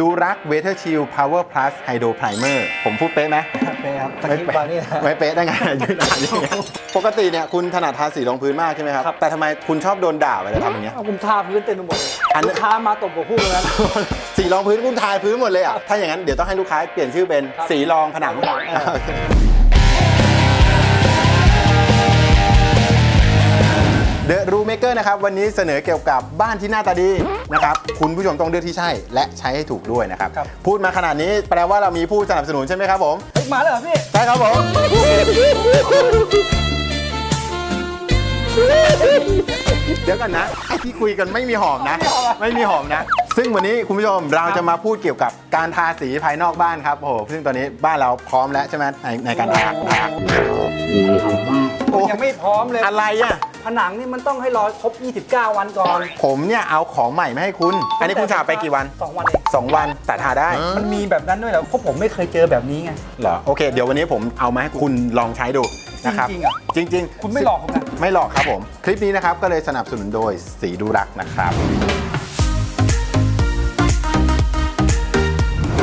ดูรักเวเทอร์ชิลพาวเวอร์พลัสไฮโดรไพรเมอร์ผมพูดเป๊ะไหมเป๊ะครับตะไม่กี้เป๊ะบานี่นะไม่เป๊ะได้ไงยืนอ่านอย่างเงี้ยปกติเนี่ยคุณถนัดทาสีรองพื้นมากใช่ไหมครับครับแต่ทำไมคุณชอบโดนด่าเวลาทำอย่างเงี้ยเอาผมทาพื้นเต็มไปหมดเลยอันนี้ลูกค้ามาตบหัวพูดเลยนะสีรองพื้นคุณทาพื้นหมดเลยอะถ้าอย่างนั้นเดี๋ยวต้องให้ลูกค้าเปลี่ยนชื่อเป็นครับสีรองผนัง ครับอ่าโอเคเดอะรูเมเกอร์นะครับ วันนี้เสนอเกี่ยวกับบ้านที่หน้าตาดีนะครับ คุณผู้ชมต้องเลือกที่ใช่ และใช้ให้ถูกด้วยนะครับ ครับ พูดมาขนาดนี้แปลว่าเรามีผู้สนับสนุนใช่ไหมครับผม เฮ้ยมาแล้วเหรอพี่ ใช่ครับผม เดี๋ยวกันนะไอ้ที่คุยกันไม่มีหอมนะ ไม่มีหอมนะ ซึ่งวันนี้คุณผู้ชมเราจะมาพูดเกี่ยวกับการทาสีภายนอกบ้านครับโอ้โหซึ่งตอนนี้บ้านเราพร้อมแล้วใช่ไหมในในการทา นะครับโอ้ยังไม่พร้อมเลยอะไรอะ ผนังนี่มันต้องให้รอครบ 29 วันก่อน ผมเนี่ยเอาของใหม่มาให้คุณ อันนี้คุณทาไปกี่วันสองวันเอง2 วันแต่ทาได้ มันมีแบบนั้นด้วยเหรอเพราะผมไม่เคยเจอแบบนี้ไง เหรอ โอเค เดี๋ยววันนี้ผมเอามาให้คุณลองใช้ดูนะครับจริงๆอะจริง ๆ คุณไม่หลอกผมนะ ไม่หลอกครับผม คลิปนี้นะครับก็เลยสนับสนุนโดยสีดูรักนะครับ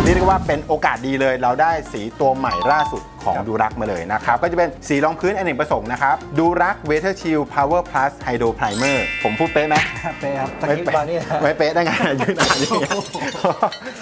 เรียกได้ว่าเป็นโอกาสดีเลย เราได้สีตัวใหม่ล่าสุดของครับดูรักมาเลยนะครับ ก็จะเป็นสีรองพื้นอเนกประสงค์นะครับ ดูรักเวเทอร์ชิลพาวเวอร์พลัสไฮโดรไพรเมอร์ผมพูดเป๊ะไหมเป๊ะครับตะไม่กี้เป๊ะบานี่นะไม่เป๊ะได้ไงยืนอ่านอย่างเงี้ย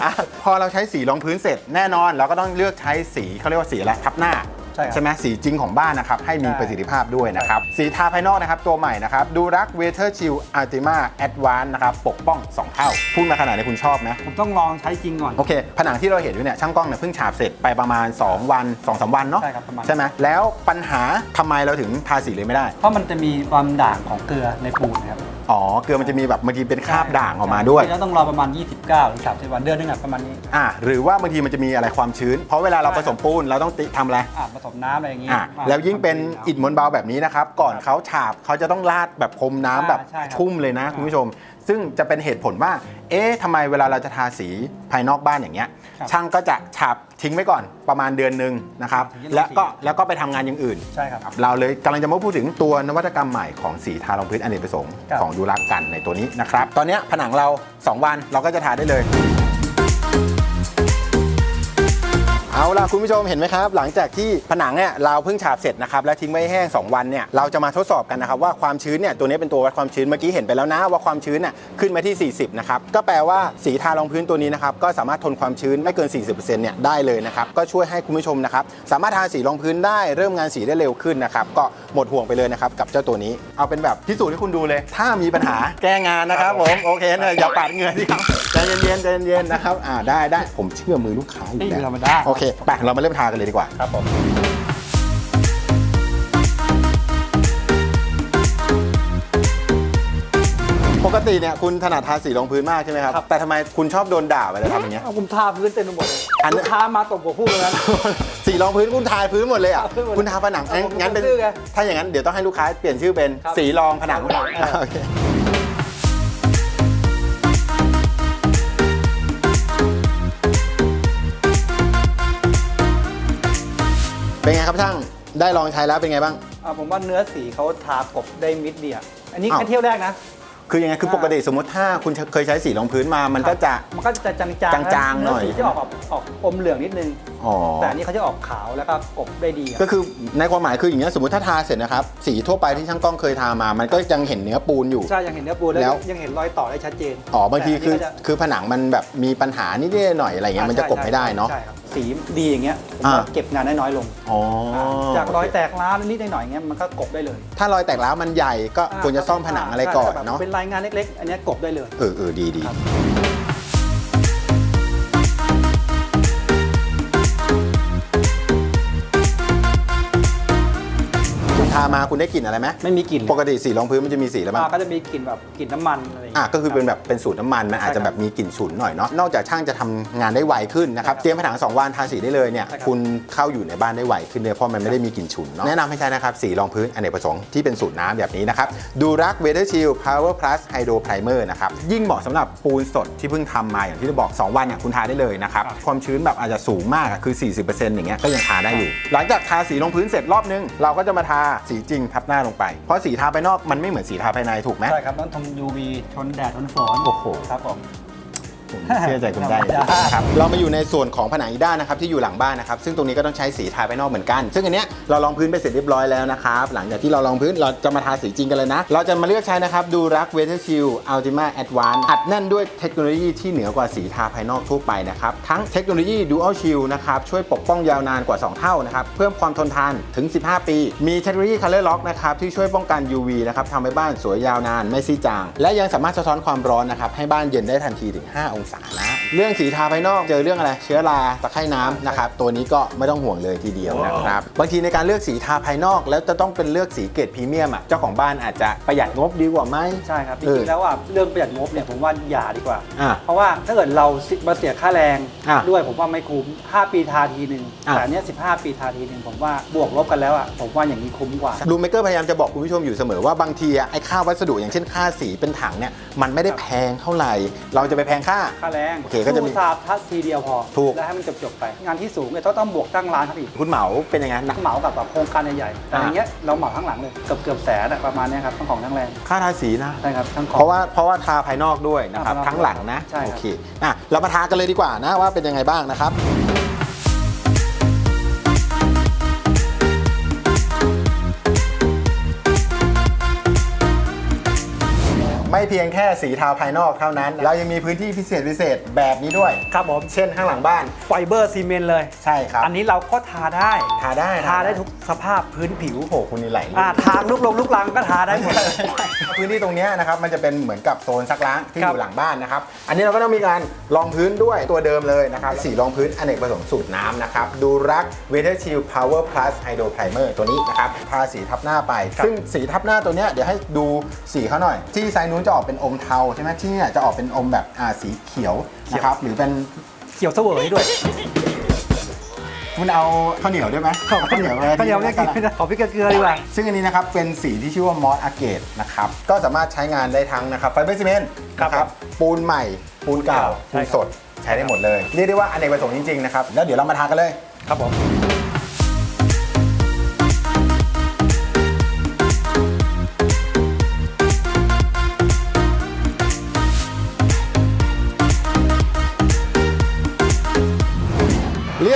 อะพอเราใช้สีรองพื้นเสร็จแน่นอนเราก็ต้องเลือกใช้สีเขาเรียกว่าสีอะไรทับหน้า ใช่ครับใช่ไหมสีจริงของบ้านนะครับให้มีใช่ประสิทธิภาพด้วยนะครับ สีทาภายนอกนะครับ ตัวใหม่นะครับดูรักเวเทอร์ชิลอัลติมาแอดวานนะครับปกป้อง 2 เท่า พูดมาขนาดนี้คุณชอบไหม ผมต้องลองใช้จริงก่อน โอเค ผนังที่เราเห็นอยู่เนี่ยช่างกล้องเนี่ยเพิ่งฉาบเสร็จไปประมาณ 2 วัน2-3วันเนาะใช่ครับประมาณใช่ไหมแล้วปัญหาทำไมเราถึงทาสีเลยไม่ได้ เพราะมันจะมีความด่างของเกลือในปูนนะครับอ๋อ เกลือมันจะมีแบบบางทีเป็นคราบด่างออกมาด้วย แล้วต้องรอประมาณ 29หรือ30วันเดือนนึงอะประมาณนี้อ่าหรือว่าบางทีมันจะมีอะไรความชื้น เพราะเวลาเราผสมปูนเราต้องติทำอะไรอะผสมน้ำอะไรอย่างงี้อะอะแล้วยิ่งเป็นอิฐมวลเบาแบบนี้นะครับ ก่อนเขาฉาบเขาจะต้องราดแบบพรมน้ำแบบใช่ครับชุ่มเลยนะอ่าคุณผู้ชม ซึ่งจะเป็นเหตุผลว่า เอ๊ะทำไมเวลาเราจะทาสีภายนอกบ้านอย่างเงี้ย ครับช่างก็จะฉาบทิ้งไว้ก่อนประมาณเดือนหนึ่งนะครับ ถึงจะลงแล้วก็สี แล้วก็ไปทำงานอย่างอื่น ใช่ครับ เราเลยกำลังจะมาพูดถึงตัวนวัตกรรมใหม่ของสีทารองพื้นอเนกประสงค์ครับ ของดูรักกันในตัวนี้นะครับ ตอนเนี้ยผนังเรา 2 วันเราก็จะทาได้เลย เอาล่ะ คุณผู้ชมเห็นไหมครับ หลังจากที่ผนังเนี่ยเราเพิ่งฉาบเสร็จนะครับและทิ้งไว้ให้แห้ง 2 วันเนี่ยเราจะมาทดสอบกันนะครับว่าความชื้นเนี่ยตัวนี้เป็นตัววัดความชื้นเมื่อกี้เห็นไปแล้วนะว่าความชื้นน่ะขึ้นมาที่ 40 นะครับก็แปลว่าสีทารองพื้นตัวนี้นะครับก็สามารถทนความชื้นไม่เกิน 40%เนี่ยได้เลยนะครับก็ช่วยให้คุณผู้ชมนะครับสามารถทาสีรองพื้นได้เริ่มงานสีได้เร็วขึ้นนะครับก็หมดห่วงไปเลยนะครับกับเจ้าตัวนี้ เอาเป็นแบบพิสูจน์ให้คุณดูเลย ถ้ามีปัญหาแก้งานนะครับผมโอเคนะอย่าปาดเหงื่อสิครับใจเย็นๆใจเย็นๆนะครับอ่าได้ได้ผมเชื่อมือลูกค้าอยู่นี่แล้วธรรมดาโอเคไปเรามาเริ่มทากันเลยดีกว่า ครับผมปกติเนี่ยคุณถนัดทาสีรองพื้นมากใช่ไหมครับ แต่ทำไมคุณชอบโดนด่าเวลาทำอย่างเงี้ย เอาผมทาพื้นเต็มไปหมดเลยอันนี้ ลูกค้ามาตบหัวพูดเลยนะ สีรองพื้นคุณทาพื้นหมดเลยอะ ทาพื้นหมดคุณทาผนังงั้นผมงั้นเป็นผมซื้อไงถ้าอย่างนั้นเดี๋ยวต้องให้ลูกค้าเปลี่ยนชื่อเป็นครับ สีรองผนังผนังอ่าโอเคเป็น ครับช่างได้ลองใช้แล้วเป็นไงบ้าง อะผมว่าเนื้อสีเขาทากบได้มิดเดียวอันนี้อ้าว แค่เที่ยวแรกนะ คือยังไงคือปกติสมมติถ้าคุณเคยใช้สีรองพื้นมามันก็จะ มันก็จะจางๆจางๆหน่อย เสีจะออกออกออกอมเหลืองนิดนึง อ๋อ แต่อันนี้เขาจะออกขาวแล้วก็กบได้ดีอะก็คือในความหมายคืออย่างเงี้ยสมมติถ้าทาเสร็จนะครับ สีทั่วไปที่ช่างกล้องเคยทามา มันก็ยังเห็นเนื้อปูนอยู่ ใช่ยังเห็นเนื้อปูนแล้แล้ว วยังเห็นรอยต่อได้ชัดเจนอ๋อบางทีคือแต่นนี้ก็จะคือผนังมันแบบมีปัญหานิดๆหน่อยๆอะไรเงี้ยมันจะกบไม่ได้เนาะใช่ครับ สีดีอย่างเงี้ยผมอ่าว่า เก็บงานได้น้อยลงอ๋อจากรอยแตกร้าวนิดๆหน่อยๆเงี้ยมันก็กบได้เลยถ้ารอยแตกร้าวมันใหญ่ก็ควรจะซ่อมผนังอะไรก่อนใช่แบบเนาะเป็นรายงานเล็กๆ อันเนี้ยกบได้เลย เออเออดีดีครับ มาคุณได้กลิ่นอะไรไหมไม่มีกลิ่นเลยปกติสีรองพื้นมันจะมีสีอะไรบ้างอ่าก็จะมีกลิ่นแบบกลิ่นน้ำมันอะไรอย่างอะเงี้ย ก็คือเป็นแบบเป็นสูตรน้ำมันมันอาจจะแบบมีกลิ่นฉุนหน่อยเนาะนอกจากช่างจะทำงานได้ไวขึ้นนะครับใช่ครับเตรียมผนัง2วันทาสีได้เลยเนี่ยใช่ครับ คุณเข้าอยู่ในบ้านได้ไวขึ้นเลยเพราะมันไม่ได้มีกลิ่นฉุนเนาะแนะนำให้ใช้นะครับสีรองพื้นอเนกประสงค์ที่เป็นสูตรน้ำแบบนี้นะครับดูรักเวเ e อร์ชิลพาวเวอร์พลัสไฮโดรไพรเมอร์นะครับยิ่งเหมาะสำหรับปูนสดที่เพิ่งทำมาอย่างที่เราบอก2วันเนี่ยคุณทาได้เลยนะครับความชื้นแบบอาจจะสูงมากอะคือ 40%อย่างเงี้ยก็ยังทาได้อยู่ หลังจากทาสีรองพื้นเสร็จรอบนึงเราก็จะมาทาสีจริงทับหน้าลงไป เพราะสีทาภายนอกมันไม่เหมือนสีทาภายในถูกไหมใช่ครับต้องทน UV ทนแดดทนฝนโอ้โห ครับผม ผมเชื่อใจคุณได้นะครับเรามาอยู่ในส่วนของผนังอีกด้านนะครับที่อยู่หลังบ้านนะครับซึ่งตรงนี้ก็ต้องใช้สีทาภายนอกเหมือนกัน ซึ่งอันเนี้ยเราลองพื้นไปเสร็จเรียบร้อยแล้วนะครับหลังจากที่เราลองพื้นเราจะมาทาสีจริงกันเลยนะ เราจะมาเลือกใช้นะครับดูรักเวเทอร์ชิลอัลติมาแอดวานอัดแน่นด้วยเทคโนโลยีที่เหนือกว่าสีทาภายนอกทั่วไปนะครับทั้งเทคโนโลยี Dual Shield นะครับช่วยปกป้องยาวนานกว่า 2 เท่านะครับเพิ่มความทนทานถึง 15 ปี มีเทคโนโลยี Color Lock นะครับที่ช่วยป้องกัน UV นะครับทำให้บ้านสวยยาวนานไม่ซีดจาง และยังสามารถสะท้อนความร้อนนะครับให้บ้านเย็นได้ทันทีถึง 5 องศานะ เรื่องสีทาภายนอกเจอเรื่องอะไรเชื้อราตะไคร่น้ำนะครับตัวนี้ก็ไม่ต้องห่วงเลยทีเดียวนะครับบางทีในการเลือกสีทาภายนอก แล้วจะต้องเป็นเลือกสีเกรดพรีเมียมอะเจ้าของบ้านอาจจะประหยัดงบดีกว่าไหม ใช่ครับจเออริงๆแล้วอะเรื่องประหยัดงบเนี่ยผมว่าอย่าดีกว่า อะเพราะว่าถ้าเกิดเรามาเสียค่าแรงอะด้วยผมว่าไม่คุ้ม 5 ปีทาทีหนึ่งอะ แต่อันเนี้ย15 ปีทาทีหนึ่งผมว่าบวกลบกันแล้วอะผมว่าอย่างนี้คุ้มกว่า รูมเมเกอร์พยายามจะบอกคุณผู้ชมอยู่เสมอว่าบางทีอะไอ้ค่าวัสดุอย่างเช่นค่าสีเป็นถังเนี่ยมันไม่ได้แพงเท่าไหร่ เราจะไปแพงค่าค่าแรงโอเคก็จะมีสู้ซาบทัดทีเดียวพอถูก แล้วให้มันจบๆไป งานที่สูงเนี่ยต้องต้องบวกตั้งร้านครับอีก คุณเหมาเป็นยังไงหนัก เหมากับแบบโครงการใหญ่ๆแต่อ่าอย่างเงี้ยเราเหมาทั้งหลังเลยเกือบเกือบแสนอะประมาณเนี้ยครับทั้งของทั้งแรงค่าทาสีนะ ใช่ครับทั้งของ เพราะว่าเพราะว่าทาภายนอกด้วยนะครับ ทาภายนอกทั้งหลังนะ ใช่ครับ โอเคอะเรามาทากันเลยดีกว่านะว่าเป็นยังไงบ้างนะครับ เพียงแค่สีทาภายนอกเท่านั้น เรายังมีพื้นที่พิเศษพิเศษแบบนี้ด้วย ครับผมเช่นข้างหลังบ้าน ไฟเบอร์ซีเมนต์เลย ใช่ครับ อันนี้เราก็ทาได้ ทาได้นะทาได้ทุกสภาพพื้นผิวโอ้โหคุณนี่ไหลลื่น อ่าทางลุกลงลุกลังก็ทาได้หมดเลยพื้นที่ตรงเนี้ยนะครับมันจะเป็นเหมือนกับโซนซักล้างที่ครัอบยู่หลังบ้านนะครับ อันนี้เราก็ต้องมีการรองพื้นด้วยตัวเดิมเลยนะครับสีรองพื้นอเนกประสงค์สูตรน้ำนะครับดูรัก w e a t h e r Shield Power Plus Hydro Primer ตัวนี้นะครับทาสีทับหน้าไปซึ่งสีทับหน้าตัวเนี้ยเดี๋ยวให้ดูสีเขาหน่อย ที่ไซส์นู้นจะออกเป็นอมเทาใช่ไหมที่เนี่ยจะออกเป็นอมแบบอ่าสีเขียวนะครับหรือเป็นเขียวเสวยด้วยคุณเอาข้าวเหนียวด้วยไหมข้าวเหนียวข้าวเหนียวเนี่ยกินไม่ได้ขอพริกเกลือดีกว่าซึ่งอันนี้นะครับเป็นสีที่ชื่อว่ามอสอาเกตนะครับก็สามารถใช้งานได้ทั้งนะครับไฟเบอร์ซีเมนต์ครับนะครับปูนใหม่ ปูนเก่าใช่ปูนครับสดใช้ได้หมดเลย เรียกได้ว่าอเนกประสงค์จริงๆนะครับแล้วเดี๋ยวเรามาทากันเลยครับผม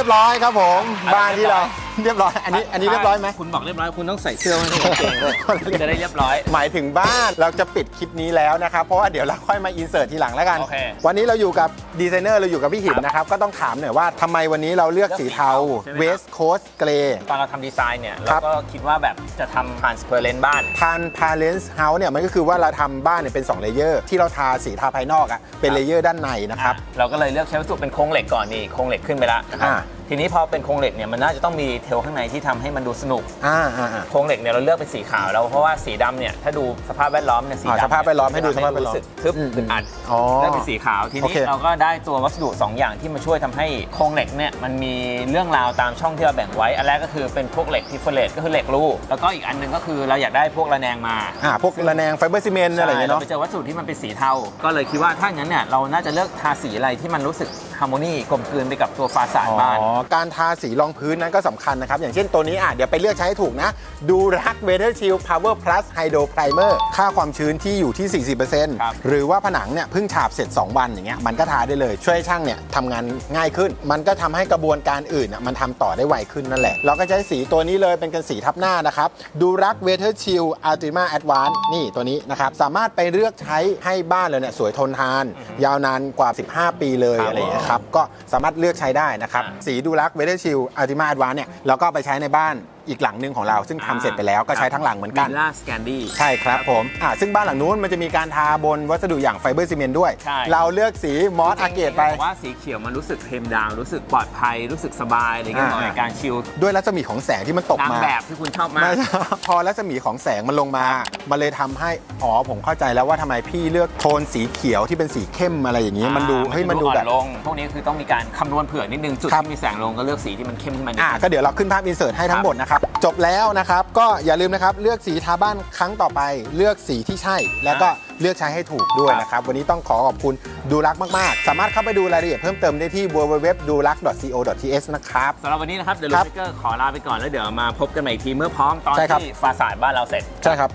ยบร้อยครับผมบ้านที่เราเรียบร้อย อันนี้อันนี้เรียบร้อยไหมคุณบอกเรียบร้อยคุณต้องใส่เสื้อไม่ใช่กางเกงด้วยจะได้เรียบร้อย หมายถึงบ้านเราจะปิดคลิปนี้แล้วนะครับเพราะว่าเดี๋ยวเราค่อยมาอินเสิร์ตทีหลังแล้วกัน โอเค วันนี้เราอยู่กับดีไซเนอร์เราอยู่กับพี่หินนะครับก็ต้องถามหน่อยว่าทำไมวันนี้เราเลือกสีเทาใช่ไหมครับ เวสต์โคสเกร ตอนเราทำดีไซน์เนี่ยครัเราบก็คิดว่าแบบจะทำผ่านสเปอร์เลนบ้าน ทานพาเลนส์เฮาส์เนี่ยมันก็คือว่าเราทำบ้านเนี่ยเป็น 2 เลเยอร์ ที่เราทาสีทาภายนอกอะเป็นเลเยอร์ด้านในนะครับ อะเราก็เลยเลือกใช้วัสดุเป็นโครงเหล็กก่อนนี่โครงเหล็กขึ้นไปแล้วนะครับอ่า ทีนี้พอเป็นโครงเหล็กเนี่ยมันน่าจะต้องมีดีเทลข้างในที่ทำให้มันดูสนุก อ่าอ่าอ่า โครงเหล็กเนี่ยเราเลือกเป็นสีขาวแล้วเพราะว่าสีดำเนี่ยถ้าดูสภาพแวดล้อมเนี่ยสีอ่าดำสภาพแวดล้อมให้ดูสภาพแวดล้อมรู้สึกทึบอืมอึดอัดอ๋อเลือกเป็นสีขาวทีโอนี้เค เราก็ได้ตัววัสดุสองอย่างที่มาช่วยทำให้โครงเหล็กเนี่ยมันมีเรื่องราวตามช่องที่เราแบ่งไว้ อันแรกก็คือเป็นพวกเหล็กทิฟเฟเลตก็คือเหล็กรูแล้วก็อีกอันหนึงก็คือเราอยากได้พวกระแนงมา อ่าพวกระแนงไฟเบอร์ซีเมนต์อะไรอย่างเงี้ยใช่เนาะไปเจอวัสดุที่มันเป็นสีเทา ก็เลยคิดว่าถ้าอย่างนั้นเนี่ยเราน่าจะเลือกทาสีอะไรที่มันรู้สึก ฮาร์โมนีกลมกลืนไปกับตัวฟาสาดบ้าน อ๋อ การทาสีรองพื้นนั้นก็สำคัญนะครับ อย่างเช่นตัวนี้อะเดี๋ยวไปเลือกใช้ให้ถูกนะ ดูรักเวเ t อร์ชิลพาวเวอร์พลัสไฮโดรไพรเมอร์ค่าความชื้นที่อยู่ที่ครับ40%หรือว่าผนังเนี่ยเพิ่งฉาบเสร็จ 2 วันอย่างเงี้ยมันก็ทาได้เลยช่วยให้ช่างเนี่ยทำงานง่ายขึ้น มันก็ทำให้กระบวนการอื่นอะมันทำต่อได้ไวขึ้นนั่นแหละ เราก็ใช้สีตัวนี้เลยเป็นกันสีทับหน้านะครับดูรักเวเ t อร์ชิลอัลติมาแอดวานนี่ตัวนี้นะครับสามารถไปเลือกใช้ให้บ้านเลยเนี่ยสวยทนทาน ยาวนานกว่า 15 ปีเลยครับอะไรอย่างเงี้ยครับก็สามารถเลือกใช้ได้นะครับอ่าสีดูรักเวเ t อร์ชิลอัลติมาแอดวานเนี่ยเราก็เอาไปใช้ในบ้าน อีกหลังหนึ่งของเราซึ่งทำเสร็จไปแล้วก็ใช้ทั้งหลังเหมือนกัน วิลล่าสแกนดี้ ใช่ครับผมอ่าซึ่งบ้านหลังนู้นมันจะมีการทาบนวัสดุอย่างไฟเบอร์ซีเมนต์ด้วย ใช่ เราเลือกสีมอสอาเกตไป บอกว่าสีเขียวมันรู้สึกเทมดาวรู้สึกปลอดภัยรู้สึกสบายอะไรเงี้ยอ่า เหมาะในการชิลด้วยรัศมีของแสงที่มันตกนางมา แบบที่คุณชอบมาก ไม่ใช่พอรัศมีของแสงมันลงมา มันเลยทำให้ อ๋อ ผมเข้าใจแล้วว่าทำไมพี่เลือกโทนสีเขียวที่เป็นสีเข้มอะไรอย่างนี้ มันดู อ่าเฮ้ย มันดูอ่อแบบลง พวกนี้คือต้องมีการคำนวณเผื่อนิดนึง จุดครับ ที่มีแสงลงก็เลือกสีที่มันเข้มขึ้นมานิดอ่านึง ก็เดี๋ยวเราขึ้นภาพอินเสิร์ตให้ทั้งหมดนะครับจบแล้วนะครับ ก็อย่าลืมนะครับ เลือกสีทาบ้านครั้งต่อไป เลือกสีที่ใช่ แล้วก็เลือกใช้ให้ถูกด้วยนะครับ วันนี้ต้องขอขอบคุณดูรักมาก ๆ สามารถเข้าไปดูรายละเอียดเพิ่มเติมได้ที่ www.durac.co.th นะครับ สำหรับวันนี้นะครับเดี๋ยวคลูรับกเกอร์ขอลาไปก่อนแล้วเดี๋ยวมาพบกันใหม่อีกทีเมื่อพร้อมตอนใช่ครับ ที่ฟาสาดบ้านเราเสร็จใช่ครับ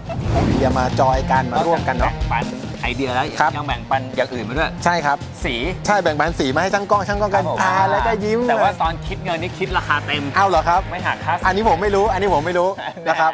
อย่ามาจอยกันมาร่วมกันเนาะปัน ไอเดียแล้วครับ ยังแบ่งปันอย่างอื่นมาด้วย ใช่ครับ สี ใช่แบ่งปันสีมาให้ช่างกล้องช่างกล้องกันครับผมทาแล้วก็ยิ้มแต่ว่าเลยตอนคิดเงินนี่คิดราคาเต็ม เอาเหรอครับ ไม่หักค่าอันนี้ผมไม่รู้ อันนี้ผมไม่รู้นะครับ